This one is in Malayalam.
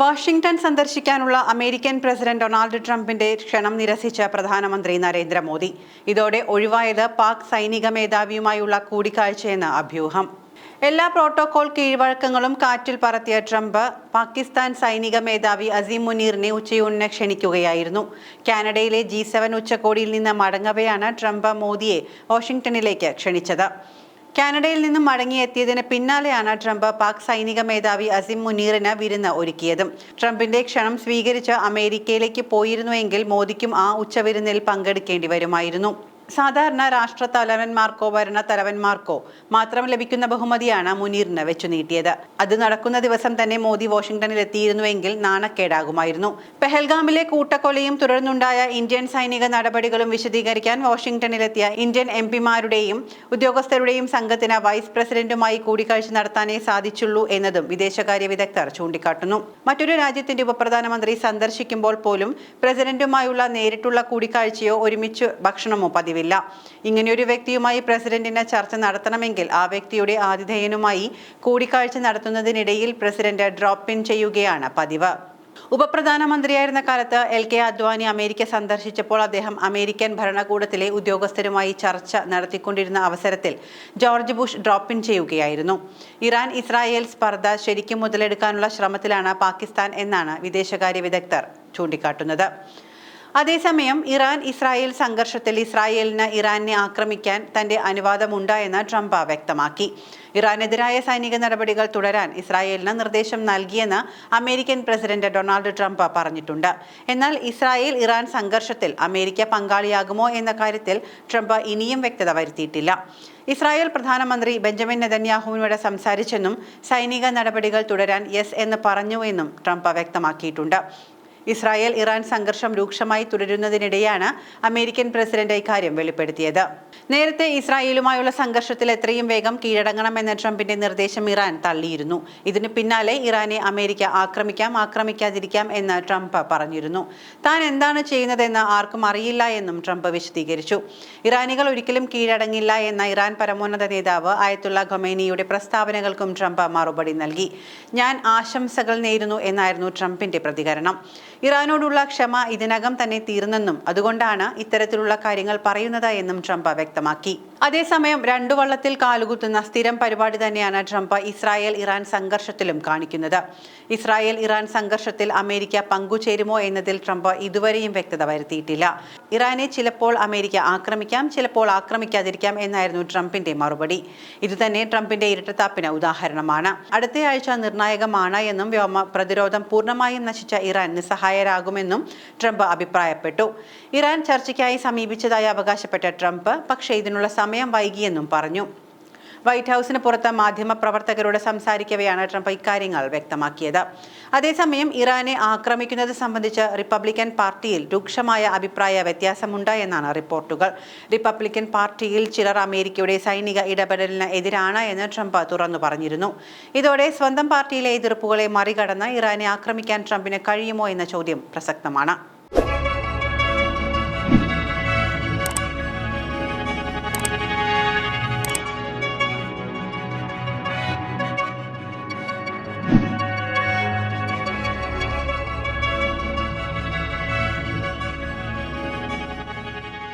വാഷിംഗ്ടൺ സന്ദർശിക്കാനുള്ള അമേരിക്കൻ പ്രസിഡന്റ് ഡൊണാൾഡ് ട്രംപിന്റെ ക്ഷണം നിരസിച്ച പ്രധാനമന്ത്രി നരേന്ദ്രമോദി. ഇതോടെ ഒഴിവായത് പാക് സൈനിക മേധാവിയുമായുള്ള കൂടിക്കാഴ്ചയെന്ന് അഭ്യൂഹം. എല്ലാ പ്രോട്ടോകോൾ കീഴ്വഴക്കങ്ങളും കാറ്റിൽ പറത്തിയ ട്രംപ് പാകിസ്ഥാൻ സൈനിക മേധാവി അസീം മുനീറിനെ ഉച്ചയൂണിന് ക്ഷണിക്കുകയായിരുന്നു. കാനഡയിലെ ജി സെവൻ ഉച്ചകോടിയിൽ നിന്ന് മടങ്ങവെയാണ് ട്രംപ് മോദിയെ വാഷിംഗ്ടണിലേക്ക് ക്ഷണിച്ചത്. കാനഡയിൽ നിന്നും മടങ്ങിയെത്തിയതിന് പിന്നാലെയാണ് ട്രംപ് പാക് സൈനിക മേധാവി അസിം മുനീറിന് വിരുന്ന് ഒരുക്കിയതും. ട്രംപിന്റെ ക്ഷണം സ്വീകരിച്ച് അമേരിക്കയിലേക്ക് പോയിരുന്നുവെങ്കിൽ മോദിക്കും ആ ഉച്ചവിരുന്നിൽ പങ്കെടുക്കേണ്ടി വരുമായിരുന്നു. സാധാരണ രാഷ്ട്ര തലവന്മാർക്കോ ഭരണ തലവന്മാർക്കോ മാത്രം ലഭിക്കുന്ന ബഹുമതിയാണ് മുനീറിന് വെച്ചു നീട്ടിയത്. അത് നടക്കുന്ന ദിവസം തന്നെ മോദി വാഷിംഗ്ടണിൽ എത്തിയിരുന്നുവെങ്കിൽ നാണക്കേടാകുമായിരുന്നു. പെഹൽഗാമിലെ കൂട്ടക്കൊലയും തുടർന്നുണ്ടായ ഇന്ത്യൻ സൈനിക നടപടികളും വിശദീകരിക്കാൻ വാഷിംഗ്ടണിലെത്തിയ ഇന്ത്യൻ എം പിമാരുടെയും ഉദ്യോഗസ്ഥരുടെയും സംഘത്തിന് വൈസ് പ്രസിഡന്റുമായി കൂടിക്കാഴ്ച നടത്താനേ സാധിച്ചുള്ളൂ എന്നതും വിദേശകാര്യ വിദഗ്ധർ ചൂണ്ടിക്കാട്ടുന്നു. മറ്റൊരു രാജ്യത്തിന്റെ ഉപപ്രധാനമന്ത്രി സന്ദർശിക്കുമ്പോൾ പോലും പ്രസിഡന്റുമായുള്ള നേരിട്ടുള്ള കൂടിക്കാഴ്ചയോ ഒരുമിച്ച് ഭക്ഷണമോ പതിവില്ല ഇങ്ങനെയൊരു വ്യക്തിയുമായി പ്രസിഡന്റിന് ചർച്ച നടത്തണമെങ്കിൽ ആ വ്യക്തിയുടെ ആതിഥേയനുമായി കൂടിക്കാഴ്ച നടത്തുന്നതിനിടയിൽ പ്രസിഡന്റ് ഡ്രോപ്പ് ഇൻ ചെയ്യുകയാണ് പതിവ്. ഉപപ്രധാനമന്ത്രിയായിരുന്ന കാലത്ത് എൽ കെ അദ്വാനി അമേരിക്ക സന്ദർശിച്ചപ്പോൾ അദ്ദേഹം അമേരിക്കൻ ഭരണകൂടത്തിലെ ഉദ്യോഗസ്ഥരുമായി ചർച്ച നടത്തിക്കൊണ്ടിരുന്ന അവസരത്തിൽ ജോർജ് ബുഷ് ഡ്രോപ്പ് ഇൻ ചെയ്യുകയായിരുന്നു. ഇറാൻ ഇസ്രായേൽ സ്പർദ്ധ ശരിക്കും മുതലെടുക്കാനുള്ള ശ്രമത്തിലാണ് പാകിസ്ഥാൻ എന്നാണ് വിദേശകാര്യ വിദഗ്ധർ ചൂണ്ടിക്കാട്ടുന്നത്. അതേസമയം ഇറാൻ ഇസ്രായേൽ സംഘർഷത്തിൽ ഇസ്രായേലിന് ഇറാനെ ആക്രമിക്കാൻ തന്റെ അനുവാദമുണ്ട് എന്ന് ട്രംപ് വ്യക്തമാക്കി. ഇറാനെതിരായ സൈനിക നടപടികൾ തുടരാൻ ഇസ്രായേലിന് നിർദ്ദേശം നൽകിയെന്ന് അമേരിക്കൻ പ്രസിഡന്റ് ഡൊണാൾഡ് ട്രംപ് പറഞ്ഞിട്ടുണ്ട്. എന്നാൽ ഇസ്രായേൽ ഇറാൻ സംഘർഷത്തിൽ അമേരിക്ക പങ്കാളിയാകുമോ എന്ന കാര്യത്തിൽ ട്രംപ് ഇനിയും വ്യക്തത വരുത്തിയിട്ടില്ല. ഇസ്രായേൽ പ്രധാനമന്ത്രി ബെഞ്ചമിൻ നെതന്യാഹുവിനോട് സംസാരിച്ചെന്നും സൈനിക നടപടികൾ തുടരാൻ യെസ് എന്ന് പറഞ്ഞു എന്നും ട്രംപ് വ്യക്തമാക്കിയിട്ടുണ്ട്. ഇസ്രായേൽ ഇറാൻ സംഘർഷം രൂക്ഷമായി തുടരുന്നതിനിടെയാണ് അമേരിക്കൻ പ്രസിഡന്റ് ഇക്കാര്യം വെളിപ്പെടുത്തിയത്. നേരത്തെ ഇസ്രായേലുമായുള്ള സംഘർഷത്തിൽ എത്രയും വേഗം കീഴടങ്ങണമെന്ന ട്രംപിന്റെ നിർദ്ദേശം ഇറാൻ തള്ളിയിരുന്നു. ഇതിന് പിന്നാലെ ഇറാനെ അമേരിക്ക ആക്രമിക്കാം ആക്രമിക്കാതിരിക്കാം എന്ന് ട്രംപ് പറഞ്ഞിരുന്നു. താൻ എന്താണ് ചെയ്യുന്നതെന്ന് ആർക്കും അറിയില്ല എന്നും ട്രംപ് വിശദീകരിച്ചു. ഇറാനികൾ ഒരിക്കലും കീഴടങ്ങില്ല എന്ന ഇറാൻ പരമോന്നത നേതാവ് ആയത്തുള്ള ഖൊമേനിയുടെ പ്രസ്താവനകൾക്കും ട്രംപ് മറുപടി നൽകി. ഞാൻ ആശംസകൾ നേരുന്നു എന്നായിരുന്നു ട്രംപിന്റെ പ്രതികരണം. ഇറാനോടുള്ള ക്ഷമ ഇതിനകം തന്നെ തീർന്നെന്നും അതുകൊണ്ടാണ് ഇത്തരത്തിലുള്ള കാര്യങ്ങൾ പറയുന്നത് എന്നും ട്രംപ് വ്യക്തമാക്കി. അതേസമയം രണ്ടു വള്ളത്തിൽ കാലുകുത്തുന്ന സ്ഥിരം പരിപാടി തന്നെയാണ് ട്രംപ് ഇസ്രായേൽ ഇറാൻ സംഘർഷത്തിലും കാണിക്കുന്നത്. ഇസ്രായേൽ ഇറാൻ സംഘർഷത്തിൽ അമേരിക്ക പങ്കുചേരുമോ എന്നതിൽ ട്രംപ് ഇതുവരെയും വ്യക്തത വരുത്തിയിട്ടില്ല. ഇറാനെ ചിലപ്പോൾ അമേരിക്ക ആക്രമിക്കാം ചിലപ്പോൾ ആക്രമിക്കാതിരിക്കാം എന്നായിരുന്നു ട്രംപിന്റെ മറുപടി. ഇതുതന്നെ ട്രംപിന്റെ ഇരട്ടത്താപ്പിന് ഉദാഹരണമാണ്. അടുത്തയാഴ്ച നിർണായകമാണ് എന്നും വ്യോമ പ്രതിരോധം പൂർണമായും നശിച്ച ഇറാൻ നിസ്സഹായരാകുമെന്നും ട്രംപ് അഭിപ്രായപ്പെട്ടു. ഇറാൻ ചർച്ചയ്ക്കായി സമീപിച്ചതായി അവകാശപ്പെട്ട ട്രംപ് പക്ഷേ ഇതിനുള്ള സമയം വൈകിയെന്നും പറഞ്ഞു. വൈറ്റ് ഹൗസിന് പുറത്ത് മാധ്യമപ്രവർത്തകരോട് സംസാരിക്കവെയാണ് ട്രംപ് ഇക്കാര്യങ്ങൾ വ്യക്തമാക്കിയത്. അതേസമയം ഇറാനെ ആക്രമിക്കുന്നത് സംബന്ധിച്ച് റിപ്പബ്ലിക്കൻ പാർട്ടിയിൽ രൂക്ഷമായ അഭിപ്രായ വ്യത്യാസമുണ്ട് എന്നാണ് റിപ്പോർട്ടുകൾ. റിപ്പബ്ലിക്കൻ പാർട്ടിയിൽ ചിലർ അമേരിക്കയുടെ സൈനിക ഇടപെടലിന് എതിരാണ് എന്ന് ട്രംപ് തുറന്നു പറഞ്ഞിരുന്നു. ഇതോടെ സ്വന്തം പാർട്ടിയിലെ എതിർപ്പുകളെ മറികടന്ന് ഇറാനെ ആക്രമിക്കാൻ ട്രംപിന് കഴിയുമോ എന്ന ചോദ്യം പ്രസക്തമാണ്.